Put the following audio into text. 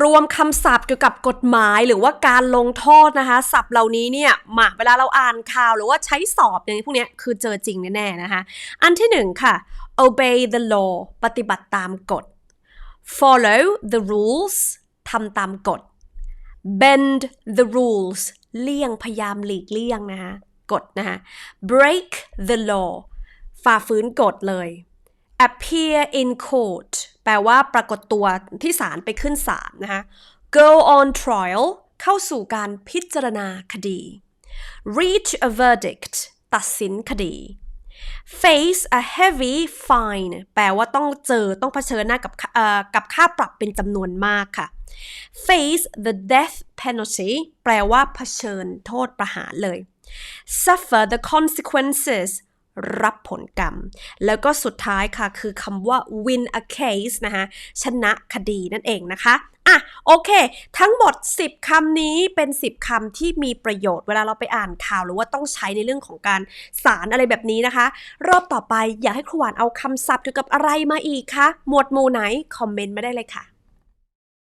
รวมคำศัพท์เกี่ยวกับกฎหมายหรือว่าการลงโทษนะคะศัพท์เหล่านี้เนี่ยมาเวลาเราอ่านข่าวหรือว่าใช้สอบอย่างนี้พวกเนี้ยคือเจอจริงแน่ๆนะคะอันที่หนึ่งค่ะ obey the law ปฏิบัติตามกฎ follow the rules ทำตามกฎ bend the rules เลี่ยงพยายามหลีกเลี่ยงนะคะกฎนะคะ break the law ฝ่าฝืนกฎเลย appear in court แปลว่าปรากฏตัวที่ศาลไปขึ้นศาลนะคะ go on trial เข้าสู่การพิจารณาคดี reach a verdict ตัดสินคดี face a heavy fine แปลว่าต้องเจอต้องเผชิญหน้ากับค่าเอ่อกับค่าปรับเป็นจำนวนมากค่ะ face the death penalty แปลว่าเผชิญโทษประหารเลย suffer the consequences รับผลกรรม แล้วก็สุดท้ายค่ะคือคำว่า win a case นะคะชนะคดีนั่นเองนะคะอะโอเค ทั้งหมด 10คำนี้เป็น 10คำที่มีประโยชน์เวลาเราไปอ่านข่าว หรือว่าต้องใช้ในเรื่องของการสารอะไรแบบนี้นะคะ รอบต่อไปอยากให้ครูหวานเอาคำศัพท์เกี่ยวกับอะไรมาอีกคะหมวดหมู่ไหน คอมเมนต์มาได้เลยค่ะ